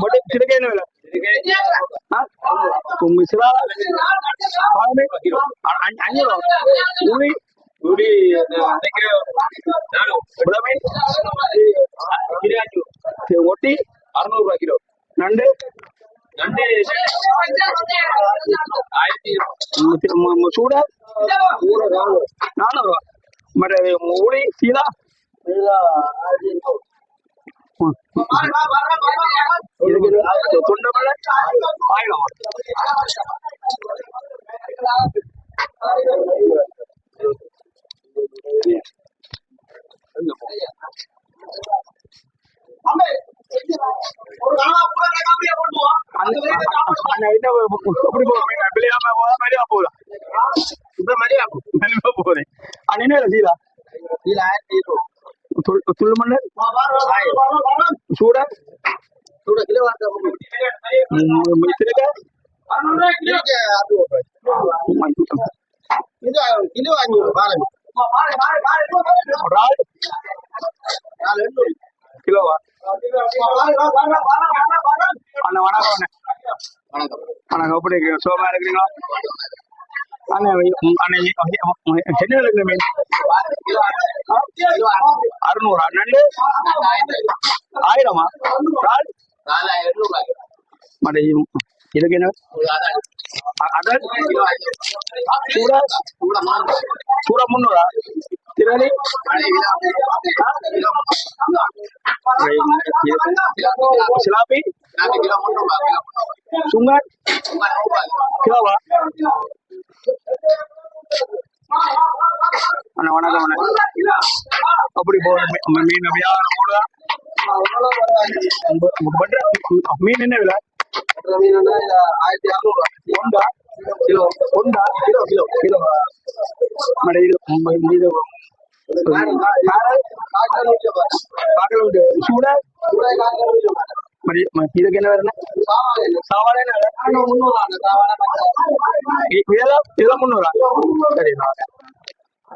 மட்டும் తిరగైన వేళ మిసిరా అన్నిలో ఊరి ఊరి దగ్గర బుడమై ఒట్టి అరనూరు రూపాయ కిలో நண்டு நண்டு சூட நானூறு ரூபா మరి ఊరి சீలా மலிவா போகுது? அது என்ன சீலா பாருங்க ஒரு ஆள் நாலு எண்ணூறு கிலோவா அண்ணா வணக்கம் அண்ணா வணக்கம் வணக்கம் எப்படி இருக்கு சோமா இருக்கிறீங்களா அண்ணா அண்ணா சென்னை இருக்கிற மீன் அறுநூறா நண்டு ஆயிரமா இறால் நாலாயிரம் ரூபாய் மற்ற இதுக்கு என்ன அ- அடல் சூட கூட மாறு சூட முந்நூறா திரளி சிலாபி நாலு கிலோ முன்னூறு ரூபாய் கிலோ சுங்கன் முன்னூறு ரூபாய் கிலோவா அண்ணா வணக்கம் அப்படி போகிற மீன் வியாபாரம் கூட மீன் என்ன விலை மீன் ஆயிரத்தி அறுநூறு ஒன்றா? கிலோ ஒன்றா? Kilo kilo kilo. மேடம் இது இது சூட? మరి ఇదొకైనా సావాలైనా సావాలైనా మున్నూరా సరే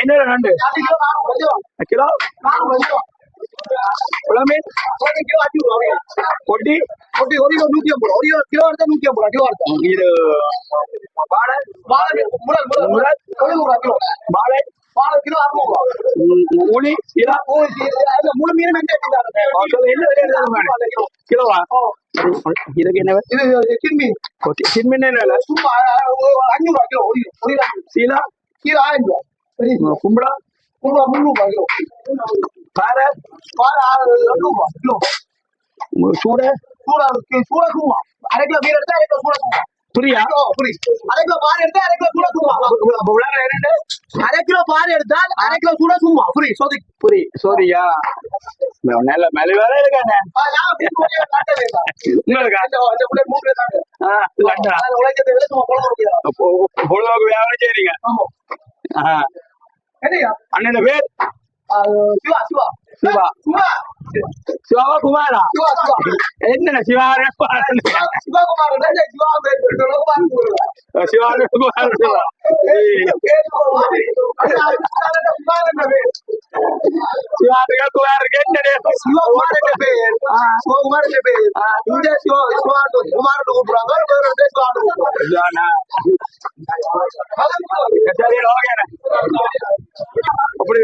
என்ன நண்டு கிலோ உலமே பொட்டி ஒரு கிலோ நூத்தி ஐம்பது ஒரு கிலோ கிலோ எடுத்தா நூத்தி ஐம்பது கிலோ எடுத்தா இது வாழை வாழை முரல் முரல் முரல் தொண்ணூறு கிலோ வாழை வாழை கிலோ அறுநூறு ரூபா ஊழி இதா முழு மீன் என்ன விலை கிலோவா இதுக்கு என்ன? இது கிண்மீன் கொட்டி சின்மீன் என்ன சும்மா அஞ்சூறு ரூபா கிலோ ஒரு ஒரு சீலா கிலோ ஆயிரம் ரூபா கும்படா முந்நூறு முந்நூறு ரூபா கிலோ கார வாழை ரெண்டு ரூபா கிலோ சூட சூடா சூடா சும்மா அரை கிலோ மீன் எடுத்தா அரை கிலோ சூடா சும்மா புரியா? அரை கிலோ பால் எடுத்தா அரை கிலோ சூடா சும்மா அரை கிலோ பால் எடுத்தால் அரை கிலோ சூடா சும்மா புரி சோதி. புரி சோரியா நல்ல மேல வேற இருக்காங்க உங்களுக்கு? ஆ, லண்டா. பொ- பொழுதுபோக்கு வியாபாரம் செய்றீங்க. அண்ணன் பேர்? சிவா சிவாவா குமாரா என்ன சிவாரே சிவாரே குமார் சிவாரே குமார் என்ன சரி ஓகேண்ணே அப்படி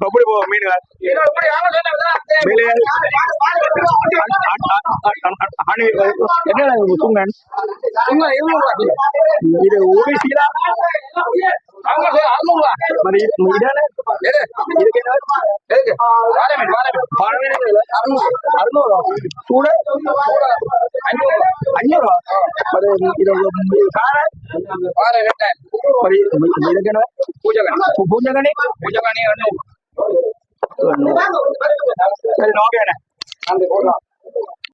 அப்படி போ மீன் ஹனி என்ன சுங்கன் இது ஒரு சீலா మరి ఇదానే అరునూరు చూడ అయ్యూరు మరి ఇది కార మరి మీ దగ్గర పూజ కానీ పూజ కానీ సరే ఓకేనా